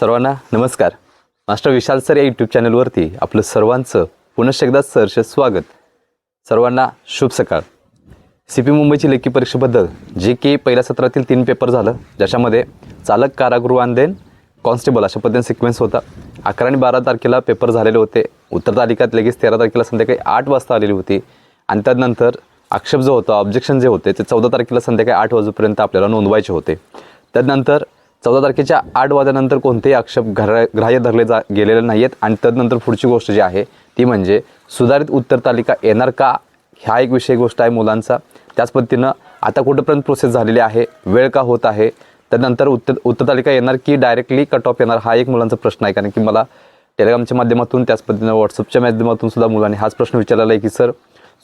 सर्वांना नमस्कार. Master Vishal sir या यूट्यूब चॅनलवरती आपलं सर्वांचं पुनश्च एकदा सहर्ष स्वागत. सर्वांना शुभ सकाळ. सी पी मुंबईची लेखी परीक्षेबद्दल जे की पहिल्या सत्रातील तीन पेपर झालं ज्याच्यामध्ये चालक कारागृह आंदेन कॉन्स्टेबल अशा पद्धतीने सिक्वेन्स होता. अकरा आणि बारा तारखेला पेपर झालेले होते. उत्तर तालिकात लगेच तेरा तारखेला संध्याकाळी आठ वाजता आलेली होती. आणि त्यानंतर आक्षेप जो होता ऑब्जेक्शन जे होते ते चौदा तारखेला संध्याकाळी आठ वाजेपर्यंत आपल्याला नोंदवायचे होते. त्यानंतर चौदा तारखेच्या आठ वाजल्यानंतर कोणतेही आक्षेप घरा ग्राह्य धरले जा गेलेले नाही आहेत आणि त्यानंतर पुढची गोष्ट जी आहे ती म्हणजे सुधारित उत्तर तालिका येणार का? ह्या एक विषय गोष्ट आहे मुलांचा. त्याच पद्धतीनं आता कुठंपर्यंत प्रोसेस झालेली आहे? वेळ का होत आहे? त्यानंतर उत्तर उत्तर तालिका येणार की डायरेक्टली कट ऑफ येणार? हा एक मुलांचा प्रश्न आहे. कारण की मला टेलिग्रामच्या माध्यमातून त्याच पद्धतीनं व्हॉट्सअपच्या माध्यमातून सुद्धा मुलांनी हाच प्रश्न विचारलेला आहे की सर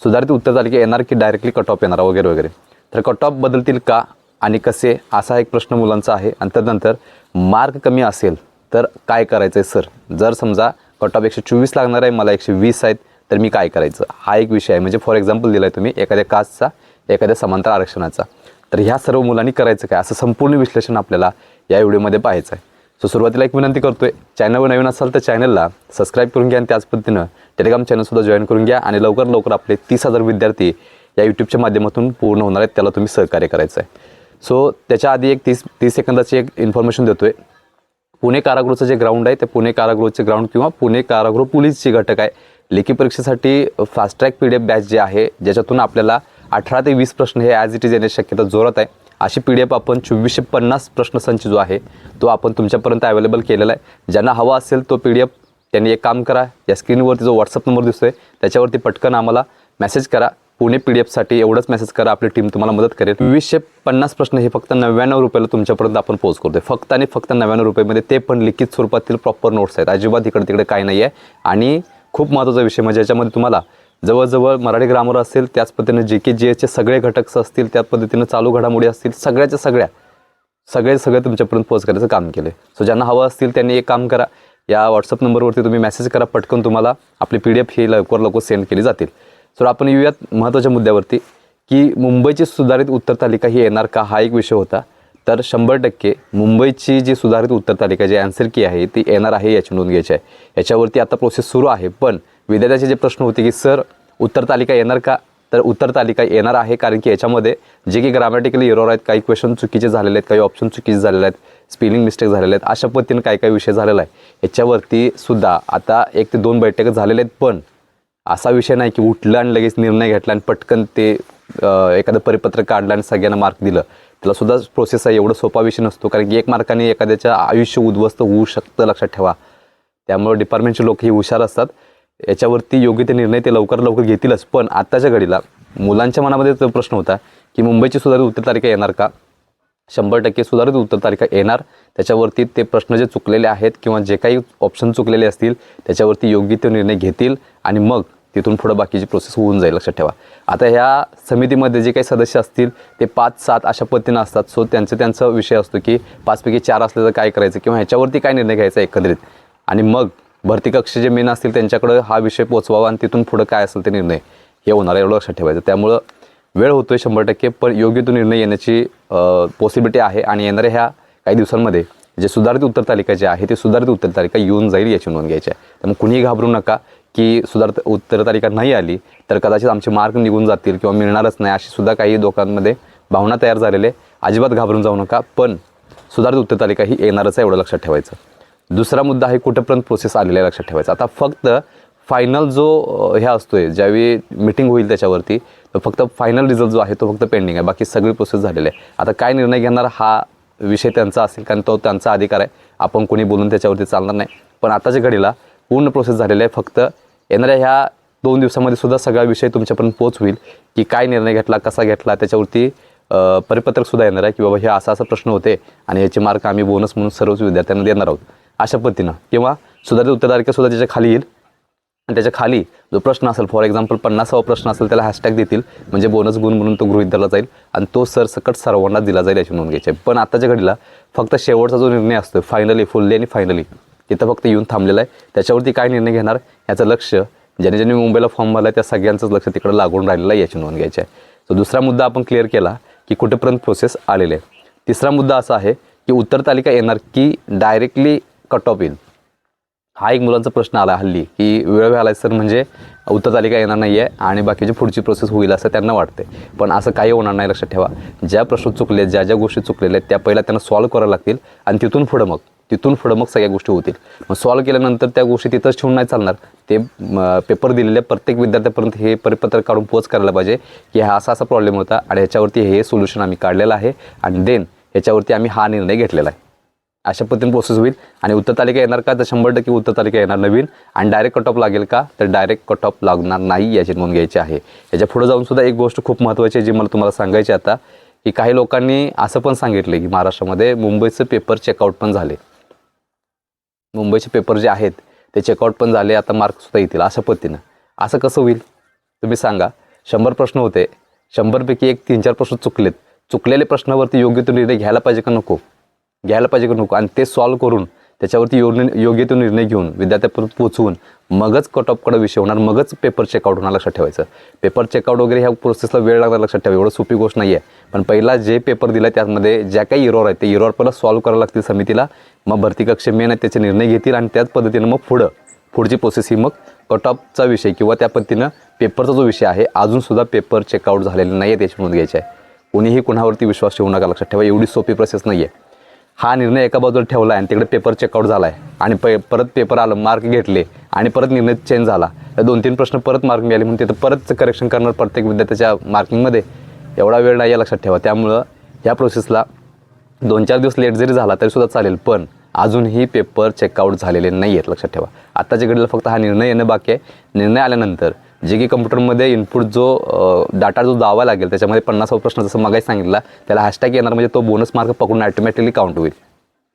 सुधारित उत्तर तालिका येणार की डायरेक्टली कट ऑफ येणार? वगैरे वगैरे. तर कट ऑफ बदलतील का? आणि कसे? असा एक प्रश्न मुलांचा आहे. आणि त्यानंतर मार्क कमी असेल तर काय करायचं आहे सर? जर समजा कट ऑफ एकशे चोवीस लागणार आहे मला एकशे वीस आहेत तर मी काय करायचं? हा एक विषय आहे. म्हणजे फॉर एक्झाम्पल दिला आहे तुम्ही एखाद्या कास्टचा एखाद्या समांतर आरक्षणाचा. तर ह्या सर्व मुलांनी करायचं काय? असं संपूर्ण विश्लेषण आपल्याला या व्हिडिओमध्ये पाहायचं आहे. सो सुरुवातीला एक विनंती करतोय चॅनलवर नवीन असाल तर चॅनलला सबस्क्राईब करून घ्या आणि त्याच पद्धतीनं टेलिग्राम चॅनलसुद्धा जॉईन करून घ्या आणि लवकर लवकर आपले तीस हजार विद्यार्थी या यूट्यूबच्या माध्यमातून पूर्ण होणार आहेत. त्याला तुम्ही सहकार्य करायचं आहे. सो त्याच्या आधी एक तीस तीस सेकंदाची एक इन्फॉर्मेशन देतोय. पुणे कारागृहाचं जे ग्राउंड आहे ते पुणे कारागृहाचे ग्राउंड किंवा पुणे कारागृह पोलीसचे घटक आहे. लेखी परीक्षेसाठी fast track P D F batch जे आहे ज्याच्यातून आपल्याला अठरा ते वीस प्रश्न हे ॲज इट इज येण्याची शक्यता जोरात आहे. अशी पी डी एफ आपण चोवीसशे पन्नास प्रश्नसंच जो आहे तो आपण तुमच्यापर्यंत अवेलेबल केलेला आहे. ज्यांना हवा असेल तो पी डी एफ त्यांनी एक काम करा. या स्क्रीनवरती जो व्हॉट्सअप नंबर दिसतोय त्याच्यावरती पटकन आम्हाला मेसेज करा. पुणे पी डी एफसाठी एवढंच मेसेज करा आपली टीम तुम्हाला मदत करेल. वीसशे पन्नास प्रश्न हे फक्त नव्याण्णव रुपयाला तुमच्यापर्यंत आपण पोच करतोय. फक्त आणि फक्त नव्याण्णव रुपयामध्ये ते पण लिखित स्वरूपातील प्रॉपर नोट्स आहेत. अजिबात इकडे तिकडे काय नाही आहे आणि खूप महत्त्वाचा विषय म्हणजे याच्यामध्ये तुम्हाला जवळजवळ मराठी ग्रामर असेल त्याच पद्धतीने जे के जी एचे सगळे घटक असतील त्याच पद्धतीनं चालू घडामोडी असतील सगळ्याच्या सगळ्या सगळे सगळे तुमच्यापर्यंत पोच करायचं काम केलं सो ज्यांना हवं असतील त्यांनी एक काम करा. या व्हॉट्सअप नंबरवरती तुम्ही मेसेज करा पटकन तुम्हाला आपली पी डी एफ ही लवकर लवकर सेंड केली जातील. सर आपण येऊयात महत्त्वाच्या मुद्द्यावरती की मुंबईची सुधारित उत्तर तालिका ही येणार का? हा एक विषय होता. तर शंभर टक्के मुंबईची जी सुधारित उत्तर तालिका जी आन्सर की आहे ती येणार आहे याची नोंद घ्यायची आहे. याच्यावरती आता प्रोसेस सुरू आहे पण विद्यार्थ्याचे जे प्रश्न होते की सर उत्तर तालिका येणार का? तर उत्तर तालिका येणार आहे कारण की याच्यामध्ये जे की ग्रामॅटिकली इरोर आहेत काही क्वेश्चन चुकीचे झालेले आहेत काही ऑप्शन चुकीचे झालेले आहेत स्पेलिंग मिस्टेक झालेले आहेत अशा पद्धतीने काही काही विषय झालेला आहे. याच्यावरती सुद्धा आता एक ते दोन बैठक झालेले आहेत पण असा विषय नाही की उठलं आणि लगेच निर्णय घेतला आणि पटकन ते एखादं परिपत्र काढलं आणि सगळ्यांना मार्क दिलं. त्याला सुद्धा प्रोसेस आहे एवढं सोपा विषय नसतो. कारण की एक मार्काने एखाद्याचं आयुष्य उद्ध्वस्त होऊ शकतं लक्षात ठेवा. त्यामुळे डिपार्टमेंटचे लोकही हुशार असतात. याच्यावरती योग्य ते निर्णय ते लवकर लवकर घेतीलच. पण आत्ताच्या घडीला मुलांच्या मनामध्ये तो प्रश्न होता की मुंबईची सुधारित उत्तर तारिका येणार का? शंभर टक्के सुधारित उत्तर तारिका येणार. त्याच्यावरती ते प्रश्न जे चुकलेले आहेत किंवा जे काही ऑप्शन चुकलेले असतील त्याच्यावरती योग्य ते निर्णय घेतील आणि मग तिथून पुढं बाकीची प्रोसेस होऊन जाईल लक्षात ठेवा. आता ह्या समितीमध्ये जे काही सदस्य असतील ते पाच सात अशा पद्धतीनं असतात. सो त्यांचं त्यांचा विषय असतो की पाचपैकी चार असल्याचं तर काय करायचं किंवा ह्याच्यावरती काय निर्णय घ्यायचा एकंदरीत. आणि मग भरती कक्ष जे मेन असतील त्यांच्याकडं हा विषय पोचवावा आणि तिथून पुढं काय असेल ते निर्णय हे होणार आहे एवढं लक्षात ठेवायचं. त्यामुळं वेळ होतो आहे शंभर टक्के पण योग्य तो निर्णय येण्याची पॉसिबिलिटी आहे आणि येणाऱ्या ह्या काही दिवसांमध्ये जे सुधारित उत्तर तालिका जे आहे ते सुधारित उत्तर तालिका येऊन जाईल याची नोंद घ्यायची आहे. त्यामुळे कुणीही घाबरू नका. की सुधारित उत्तर तारिका नाही आली तर कदाचित आमचे मार्क निघून जातील किंवा मिळणारच नाही अशी सुद्धा काही लोकांमध्ये भावना तयार झालेले अजिबात घाबरून जाऊ नका पण सुधारित उत्तरतालिका ही येणारच आहे एवढं लक्षात ठेवायचं. दुसरा मुद्दा आहे कुठेपर्यंत प्रोसेस आलेला आहे लक्षात ठेवायचा. आता फक्त फायनल जो अ, हे असतोय ज्यावेळी मिटिंग होईल त्याच्यावरती तर फक्त फायनल रिझल्ट जो आहे तो फक्त पेंडिंग आहे. बाकी सगळी प्रोसेस झालेली आहे. आता काय निर्णय घेणार हा विषय त्यांचा असेल कारण तो त्यांचा अधिकार आहे. आपण कोणी बोलून त्याच्यावरती चालणार नाही. पण आताच्या घडीला पूर्ण प्रोसेस झालेली आहे फक्त येणाऱ्या ह्या दोन दिवसामध्ये सुद्धा सगळा विषय तुमच्यापर्यंत पोच होईल की काय निर्णय घेतला कसा घेतला त्याच्यावरती परिपत्रकसुद्धा परिपत्रक सुद्धा येणार आहे की बाबा हे असा असा प्रश्न होते आणि याचे मार्क आम्ही बोनस म्हणून सर्वच विद्यार्थ्यांना देणार आहोत. अशा पद्धतीनं. किंवा सुधारित उत्तर त्याच्याखाली येईल. आणि त्याच्याखाली जो प्रश्न असेल फॉर एक्झाम्पल पन्नासावा प्रश्न असेल त्याला हॅशटॅग देतील म्हणजे बोनस गुण म्हणून तो गृहित धरला जाईल आणि तो सर सकट सर्वांना दिला जाईल याची नोंद घ्यायची पण आताच्या घडीला फक्त शेवटचा जो निर्णय असतो फायनली फुल्ली आणि फायनली तिथं फक्त येऊन थांबलेलं आहे. त्याच्यावरती काय निर्णय घेणार याचं लक्ष ज्याने ज्याने मुंबईला फॉर्म भरला त्या सगळ्यांचंच लक्ष तिकडे लागून राहिलेलं आहे याची नोंद घ्यायची आहे. सो दुसरा मुद्दा आपण क्लिअर केला की कुठेपर्यंत प्रोसेस आलेले. आहे तिसरा मुद्दा असा आहे की उत्तर तालिका येणार की डायरेक्टली कट ऑफ येईल. हा एक मुलांचा प्रश्न आला हल्ली की वेळ व्हायला सर म्हणजे उत्तर तालिका येणार नाही आहे आणि बाकीची पुढची प्रोसेस होईल असं त्यांना वाटते पण असं काही होणार नाही लक्षात ठेवा. ज्या प्रश्न चुकले ज्या ज्या गोष्टी चुकलेल्या आहेत त्या पहिल्या त्यांना सॉल्व्ह करायला लागतील आणि तिथून पुढं मग तिथून पुढं मग सगळ्या गोष्टी होतील. मग सॉल्व केल्यानंतर त्या गोष्टी तिथंच ठेवून नाही चालणार. ते पेपर दिलेल्या प्रत्येक विद्यार्थ्यापर्यंत हे परिपत्रक काढून पोच करायला पाहिजे की हा असा असा प्रॉब्लेम होता आणि ह्याच्यावरती हे सोल्युशन आम्ही काढलेलं आहे आणि देन ह्याच्यावरती आम्ही हा निर्णय घेतलेला आहे. अशा पद्धतीने प्रोसेस होईल आणि उत्तर तालिका येणार का? तर शंभर टक्के उत्तर तालिका येणार नवीन आणि डायरेक्ट कट ऑफ लागेल का? तर डायरेक्ट कट ऑफ लागणार नाही याची नोंद घ्यायची आहे. याच्यापुढे जाऊन सुद्धा एक गोष्ट खूप महत्त्वाची आहे जी मला तुम्हाला सांगायची आता की काही लोकांनी असं पण सांगितलं की महाराष्ट्रामध्ये मुंबईचं पेपर चेकआउट पण झाले. मुंबईचे पेपर जे आहेत ते चेकआउट पण झाले आता मार्कसुद्धा येतील अशा पद्धतीनं. असं कसं होईल? तुम्ही सांगा. शंभर प्रश्न होते. शंभरपैकी एक तीन चार प्रश्न चुकलेत. चुकलेले प्रश्नावरती योग्य तो निर्णय घ्यायला पाहिजे का नको? घ्यायला पाहिजे का नको? आणि ते सॉल्व्ह करून त्याच्यावरती योग्य योग्य तो निर्णय घेऊन विद्यार्थ्यापर्यंत पोहोचवून मगच कट ऑफकडे विषय होणार मगच पेपर चेकआउट होणार लक्षात ठेवायचं. पेपर चेकआउट वगैरे ह्या प्रोसेसला वेळ लागणार लक्षात ठेवा एवढं सोपी गोष्ट नाही आहे पण पहिला जे पेपर दिला त्यामध्ये ज्या काही इरोर आहेत ते इरोर पहिला सॉल्व्ह करावं लागतील समितीला मग भरती कक्ष मेन आहेत त्याचे निर्णय घेतील आणि त्याच पद्धतीनं मग पुढं पुढची प्रोसेस ही मग कट ऑफचा विषय किंवा त्या पद्धतीनं पेपरचा जो विषय आहे अजूनसुद्धा पेपर चेकआउट झालेला नाही आहे त्याची नोंद घ्यायची आहे. कोणीही कुणावरती विश्वास ठेवू नका लक्षात ठेवा एवढी सोपी प्रोसेस नाही आहे हा निर्णय एका बाजूला ठेवला आहे आणि तिकडे पेपर चेकआउट झाला आहे आणि पे परत पेपर आलं मार्क घेतले आणि परत निर्णय चेंज झाला. तर दोन तीन प्रश्न परत मार्क मिळाले म्हणून तिथं परत करेक्शन करणार प्रत्येक विद्यार्थ्याच्या मार्किंगमध्ये एवढा वेळ नाही आहे लक्षात ठेवा. त्यामुळं ह्या प्रोसेसला दोन चार दिवस लेट जरी झाला तरीसुद्धा चालेल पण अजूनही पेपर चेकआउट झालेले नाही आहेत लक्षात ठेवा. आत्ताच्या घडीला फक्त हा निर्णय येणं बाकी आहे. निर्णय आल्यानंतर जे की कम्प्युटरमध्ये इनपुट जो डाटा जो दावा लागेल त्याच्यामध्ये पन्नासावा प्रश्न जसं मगाही सांगितला त्याला हॅशटॅग येणार म्हणजे तो बोनस मार्क पकडून ॲटोमॅटिकली काउंट होईल.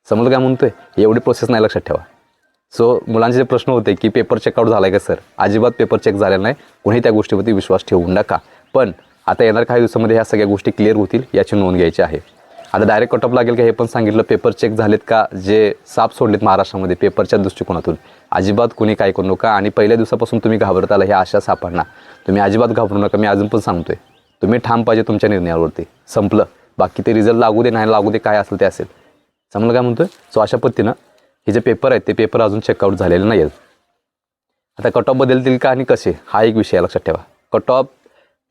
समजलं काय म्हणतोय? एवढी प्रोसेस नाही लक्षात ठेवा. सो मुलांचे जे प्रश्न होते की पेपर चेकआउट झाला आहे का सर अजिबात पेपर चेक झालेला नाही. कोणी त्या गोष्टीवरती विश्वास ठेवू नका. पण आता येणार काही दिवसामध्ये ह्या सगळ्या गोष्टी क्लिअर होतील याची नोंद घ्यायची आहे. आता डायरेक्ट कटअप लागेल का हे पण सांगितलं पेपर चेक झालेत का जे साप सोडलेत महाराष्ट्रामध्ये पेपरच्या दृष्टिकोनातून. अजिबात कोणी काय करू नका आणि पहिल्या दिवसापासून तुम्ही घाबरताला ह्या आशा सापडणार. तुम्ही अजिबात घाबरू नका मी अजून पण सांगतोय. तुम्ही ठाम पाहिजे तुमच्या निर्णयावरती. संपलं. बाकी ते रिझल्ट लागू दे नाही लागू दे काय असेल ते असेल. समजलं काय म्हणतोय? सो अशा पद्धतीनं हे जे पेपर आहेत ते पेपर अजून चेकआउट झालेले नाही आहेत आता कट ऑफ बदलतील का आणि कसे? हा एक विषय लक्षात ठेवा. कट ऑफ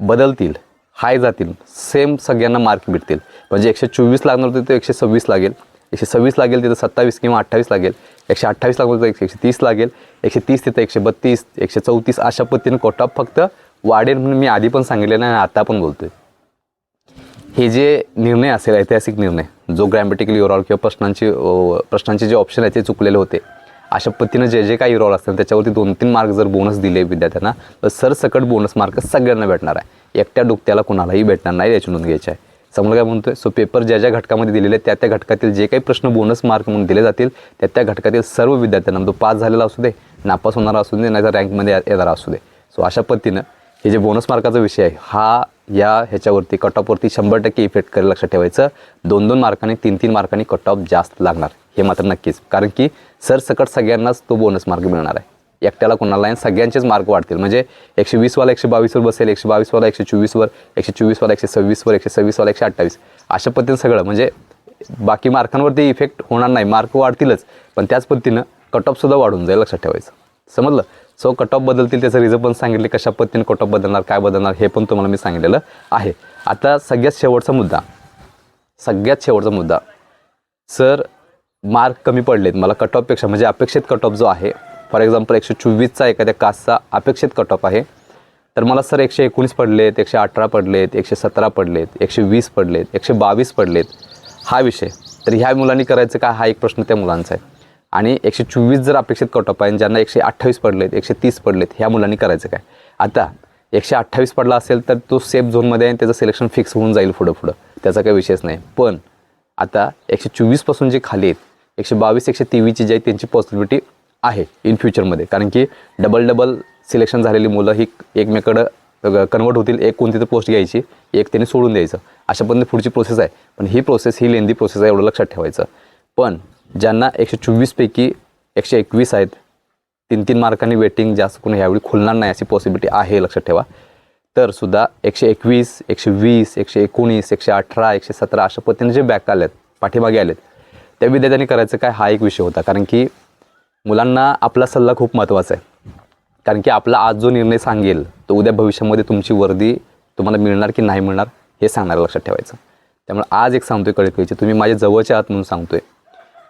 बदलतील हाय जातील सेम सगळ्यांना मार्क भेटतील म्हणजे एकशे चोवीस लागणार होते ते एकशे सव्वीस लागेल. एकशे सव्वीस लागेल तिथं सत्तावीस किंवा अठ्ठावीस लागेल. एकशे अठ्ठावीस लागलं तर एकशे तीस लागेल. एकशे तीस तिथं एकशे बत्तीस एकशे चौतीस अशा पद्धतीने कट ऑफ फक्त वाढेल म्हणून मी आधी पण सांगितलेलं आहे आणि आता पण बोलतोय. हे जे निर्णय असेल ऐतिहासिक निर्णय जो ग्रॅमॅटिकली युरॉल किंवा प्रश्नांची प्रश्नांचे जे ऑप्शन आहे ते चुकलेले होते. अशा पद्धतीनं जे जे काही युरॉल असतील त्याच्यावरती दोन तीन मार्क जर बोनस दिले विद्यार्थ्यांना तर सरसकट बोनस मार्क सगळ्यांना भेटणार आहे. एकट्या डुकत्याला कुणालाही भेटणार नाही याची नोंद घ्यायची आहे. समजा काय म्हणतोय? सो पेपर ज्या ज्या घटकामध्ये दिलेले आहेत त्या त्या घटकातील जे काही प्रश्न बोनस मार्क म्हणून दिले जातील त्या त्या घटकातील सर्व विद्यार्थ्यांना म्हणजे तो पास झालेला असू दे नापास होणारा असू दे नाही तर रँकमध्ये येणारा असू दे. सो अशा पद्धतीनं हे जे बोनस मार्काचा विषय आहे हा या ह्याच्यावरती कट ऑफवरती शंभर टक्के इफेक्ट करेल लक्षात ठेवायचं. दोन दोन मार्कांनी तीन तीन मार्कांनी कट ऑफ जास्त लागणार. हे मात्र नक्कीच. कारण की सरसकट सगळ्यांनाच तो बोनस मार्क मिळणार आहे. एकट्याला कोणाला नाही सगळ्यांचेच मार्क वाढतील. म्हणजे एकशे वीसवाला एकशे बावीसवर बसेल एकशे बावीसवाला एकशे चोवीसवर एकशे चोवीसवाला एकशे सव्वीसवर एकशे सव्वीसवाला एकशे अठ्ठावीस. अशा पद्धतीनं सगळं. म्हणजे बाकी मार्कांवरती इफेक्ट होणार नाही. मार्क वाढतीलच. पण त्याच पद्धतीनं कट ऑफसुद्धा वाढून जाईल लक्षात ठेवायचं. समजलं? सो कट ऑफ बदलतील त्याचं रिझन पण सांगितले. कशा पद्धतीने कट ऑफ बदलणार काय बदलणार हे पण तुम्हाला मी सांगितलेलं आहे. आता सगळ्यात शेवटचा मुद्दा. सगळ्यात शेवटचा मुद्दा. सर मार्क कमी पडलेत. मला कट ऑफपेक्षा म्हणजे अपेक्षित कट ऑफ जो आहे फॉर एक्झाम्पल एकशे चोवीसचा एखाद्या कासचा अपेक्षित कट ऑफ आहे. तर मला सर एकशे एकोणीस पडलेत एकशे अठरा पडलेत एकशे सतरा पडलेत एकशे वीस पडलेत एकशे बावीस पडलेत. हा विषय. तर ह्या मुलांनी करायचं का? हा एक प्रश्न त्या मुलांचा आहे. आणि एकशे चोवीस जर अपेक्षित कट ऑफ आहे आणि ज्यांना एकशे अठ्ठावीस पडलेत एकशे तीस पडलेत ह्या मुलांनी करायचं काय? आता एकशे अठ्ठावीस पडला असेल तर तो सेफ झोनमध्ये आहे आणि त्याचं सिलेक्शन फिक्स होऊन जाईल पुढं पुढं. त्याचा काही विषयच नाही. पण आता एकशे चोवीसपासून जे खाली आहेत एकशे बावीस एकशे तेवीसची जी आहे त्यांची पॉसिबिलिटी आहे इन फ्युचरमध्ये कारण की डबल डबल सिलेक्शन झालेली मुलं ही एकमेकडं कन्वर्ट होतील एक कोणती तर पोस्ट घ्यायची एक त्यांनी सोडून द्यायचं. अशा पद्धतीने पुढची प्रोसेस आहे. पण ही प्रोसेस ही लेंदी प्रोसेस आहे एवढं लक्षात ठेवायचं. पण ज्यांना एकशे चोवीसपैकी एकशे एकवीस आहेत तीन तीन मार्कांनी वेटिंग जास्त कोणी ह्यावेळी खुलणार नाही अशी पॉसिबिलिटी आहे लक्षात ठेवा. तर सुद्धा एकशे एकवीस एकशे वीस एकशे एकोणीस एकशे अठरा एकशे सतरा अशा पद्धतीने जे बॅक आलेत पाठीमागे आलेत त्या विद्यार्थ्यांनी करायचं काय हा एक विषय होता. कारण की मुलांना आपला सल्ला खूप महत्त्वाचा आहे. कारण की आपला आज जो निर्णय सांगेल तो उद्या भविष्यामध्ये तुमची वर्दी तुम्हाला मिळणार की नाही मिळणार हे सांगणार लक्षात ठेवायचं. त्यामुळे आज एक सांगतोय कळकळीचे तुम्ही माझ्या जवळच्या आहात म्हणून सांगतोय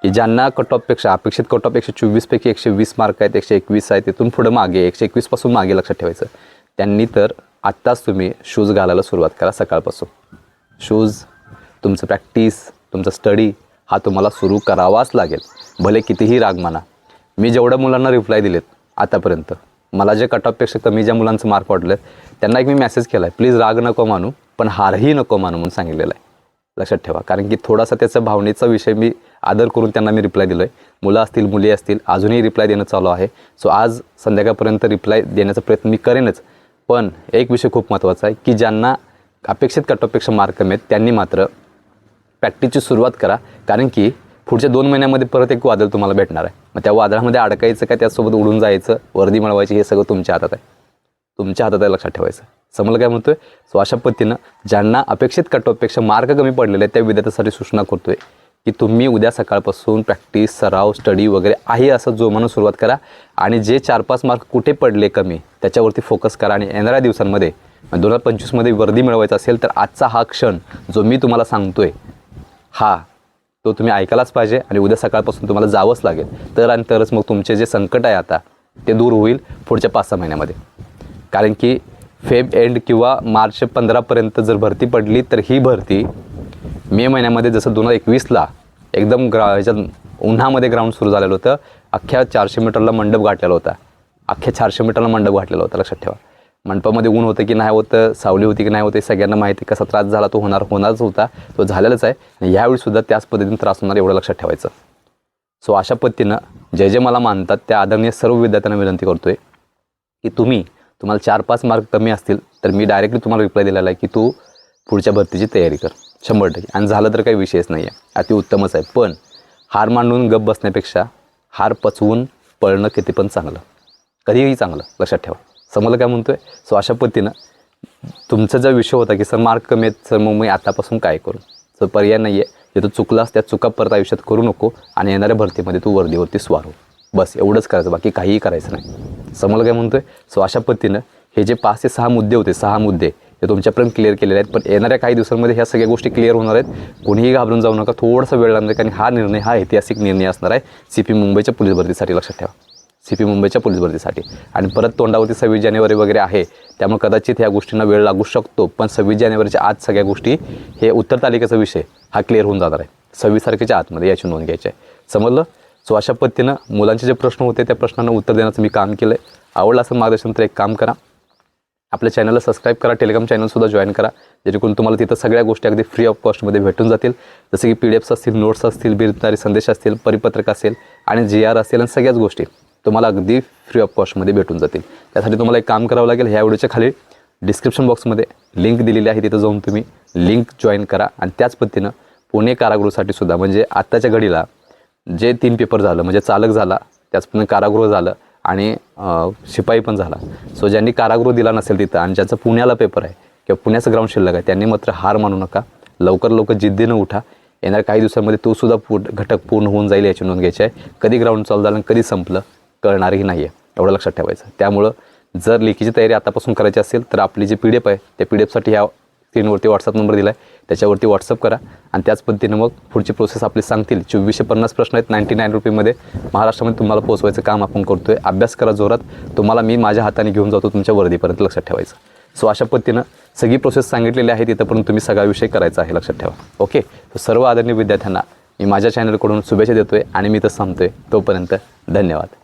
की ज्यांना कट ऑफपेक्षा अपेक्षित कट ऑफ एकशे चोवीसपैकी एकशे वीस मार्क आहेत एकशे एकवीस आहे तिथून पुढं मागे एकशे एकवीसपासून मागे लक्षात ठेवायचं. त्यांनी तर आत्ताच तुम्ही शूज घालायला सुरुवात करा सकाळपासून. शूज तुमचं प्रॅक्टिस तुमचं स्टडी हा तुम्हाला सुरू करावाच लागेल. भले कितीही राग माना मी जेवढ्या मुलांना रिप्लाय दिलेत आतापर्यंत मला जे कट ऑफपेक्षा कमी ज्या मुलांचं मार्क वाटले त्यांना एक मी मेसेज केला आहे प्लीज राग नको मानू पण हारही नको मानू म्हणून सांगितलेलं आहे. लक्षात ठेवा. कारण की थोडासा त्याचा भावनेचा विषय मी आदर करून त्यांना मी रिप्लाय दिलो आहे मुलं असतील मुली असतील अजूनही रिप्लाय देणं चालू आहे. सो आज संध्याकाळपर्यंत रिप्लाय देण्याचा प्रयत्न मी करेनच. पण एक विषय खूप महत्त्वाचा आहे की ज्यांना अपेक्षित कटऑफपेक्षा मार्क कमी आहेत त्यांनी मात्र प्रॅक्टिसची सुरुवात करा. कारण की पुढच्या दोन महिन्यामध्ये परत एक वादळ तुम्हाला भेटणार आहे. मग त्या वादळामध्ये अडकायचं का त्यासोबत उडून जायचं वर्दी मिळवायची हे सगळं तुमच्या हातात आहे. तुमच्या हातात आहे लक्षात ठेवायचं. समजलं काय म्हणतोय? सो अशा पद्धतीनं ज्यांना अपेक्षित कटऑफपेक्षा मार्क कमी पडलेले आहेत त्या विद्यार्थ्यासाठी सूचना करतोय की तुम्ही उद्या सकाळपासून प्रॅक्टिस सराव स्टडी वगैरे आहे असं जोमानं सुरुवात करा आणि जे चार पाच मार्क कुठे पडले कमी त्याच्यावरती फोकस करा आणि येणाऱ्या दिवसांमध्ये दोन हजार पंचवीसमध्ये वर्दी मिळवायचा असेल तर आजचा हा क्षण जो मी तुम्हाला सांगतोय हा तो तुम्ही ऐकायलाच पाहिजे आणि उद्या सकाळपासून तुम्हाला जावंच लागेल. तर आणि तरच मग तुमचे जे संकट आहे आता ते दूर होईल पुढच्या पाच सहा महिन्यामध्ये. कारण की फेब एंड किंवा मार्च पंधरापर्यंत जर भरती पडली तर ही भरती मे महिन्यामध्ये जसं दोन हजार एकवीसला एकदम ग्रा ह्याच्यात उन्हामध्ये ग्राउंड सुरू झालेलं होतं अख्ख्या चारशे मीटरला मंडप गाठलेला होता. अख्ख्या चारशे मीटरला मंडप गाठलेला होता लक्षात ठेवा. मंडपामध्ये ऊन होतं की नाही होतं सावली होती की नाही होते सगळ्यांना माहिती आहे कसा त्रास झाला तो होणार होणारच होता तो झालेलाच आहे. आणि यावेळीसुद्धा त्याच पद्धतीने त्रास होणार एवढं लक्षात ठेवायचं. सो अशा पद्धतीनं जे जे मला मानतात त्या आदरणीय सर्व विद्यार्थ्यांना विनंती करतो आहे की तुम्ही तुम्हाला चार पाच मार्क कमी असतील तर मी डायरेक्टली तुम्हाला रिप्लाय दिलेला आहे की तू पुढच्या भरतीची तयारी कर. शंभर टक्के. आणि झालं तर काही विषयच नाही आहे अतिउत्तमच आहे. पण हार मांडून गप बसण्यापेक्षा हार पचवून पळणं किती पण चांगलं. कधीही चांगलं. लक्षात ठेवा. समजलं काय म्हणतोय? सो अशा पद्धतीनं तुमचा जो विषय होता की सर मार्क कमी आहेत सर मग मी आतापासून काय करू? सर पर्याय नाही आहे जे तू चुकलास त्या चुका परत आयुष्यात करू नको आणि येणाऱ्या भरतीमध्ये तू वर्दीवरती स्वार हो. बस एवढंच करायचं. बाकी काहीही करायचं नाही. समजलं काय म्हणतोय? सो अशा पद्धतीनं हे जे पाच ते सहा मुद्दे होते सहा मुद्दे हे तुमच्यापर्यंत क्लिअर केलेले आहेत. पण येणाऱ्या काही दिवसांमध्ये ह्या सगळ्या गोष्टी क्लिअर होणार आहेत. कोणीही घाबरून जाऊ नका. थोडासा वेळ लागणार आहे कारण हा निर्णय हा ऐतिहासिक निर्णय असणार आहे. सी पी मुंबईच्या पोलीस भरतीसाठी लक्षात ठेवा. सी पी मुंबईच्या पोलीस भरतीसाठी. आणि परत तोंडावरती सव्वीस जानेवारी वगैरे आहे. त्यामुळे कदाचित ह्या गोष्टींना वेळ लागू शकतो. पण सव्वीस जानेवारीच्या आज सगळ्या गोष्टी हे उत्तर तालिकेचा विषय हा क्लिअर होऊन जाणार आहे. सव्वीस तारखेच्या आतमध्ये याची नोंद घ्यायची आहे. समजलं? सो अशा पद्धतीनं मुलांचे जे प्रश्न होते त्या प्रश्नांना उत्तर देण्याचं मी काम केलं आहे आवडलं असेल मार्गदर्शन तर एक काम करा. आपल्या चॅनलला सबस्क्राईब करा. टेलिग्राम चॅनलसुद्धा जॉईन करा. जेणेकरून तुम्हाला तिथं सगळ्या गोष्टी अगदी फ्री ऑफ कॉस्टमध्ये भेटून जातील. जसे की पी डी एफ्स असतील नोट्स असतील बिरतारी संदेश असतील परिपत्रक असेल आणि जी आर असेल आणि सगळ्याच गोष्टी. तुम्हाला अगदी फ्री ऑफ कॉस्टमध्ये भेटून जातील. त्यासाठी तुम्हाला एक काम करावं लागेल ह्या व्हिडिओच्या खाली डिस्क्रिप्शन बॉक्समध्ये लिंक दिलेली आहे तिथं जाऊन तुम्ही लिंक जॉईन करा आणि त्याच पद्धतीनं पुणे कारागृहासाठी सुद्धा म्हणजे आत्ताच्या घडीला जे तीन पेपर झालं म्हणजे चालक झाला त्याचप्रमाणे कारागृह झालं आणि शिपाई पण झाला. सो ज्यांनी कारागृह दिला नसेल तिथं आणि ज्याचा पुण्याला पेपर आहे किंवा पुण्याचं ग्राउंड शिल्लक आहे त्यांनी मात्र हार मानू नका. लवकर लवकर जिद्दीनं उठा. येणाऱ्या काही दिवसांमध्ये तो सुद्धा पू घटक पूर्ण होऊन जाईल याची नोंद घ्यायची आहे. कधी ग्राउंड चालू झालं आणि कधी संपलं कळणारही नाही आहे एवढं लक्षात ठेवायचं. त्यामुळं जर लेखीची तयारी आतापासून करायची असेल तर आपली जी पी डी एफ आहे त्या पी डी एफसाठी ह्या स्क्रीनवरती व्हॉट्सअप नंबर दिला आहे त्याच्यावरती व्हॉट्सअप करा आणि त्याच पद्धतीनं मग पुढची प्रोसेस आपली सांगतील. चोवीसशे पन्नास प्रश्न आहेत नाईन्टी नाईन रुपीमध्ये महाराष्ट्रामध्ये तुम्हाला पोहोचवायचं काम आपण करतोय. अभ्यास करा जोरात. तुम्हाला मी माझ्या हाताने घेऊन जातो तुमच्या वर्दीपर्यंत लक्षात ठेवायचं. सो अशा पद्धतीनं सगळी प्रोसेस सांगितलेली आहे तिथंपर्यंत तुम्ही सगळा विषय करायचा आहे लक्षात ठेवा. ओके तर सर्व आदरणीय विद्यार्थ्यांना मी माझ्या चॅनलकडून शुभेच्छा देतोय आणि मी तर सांगतोय तोपर्यंत धन्यवाद.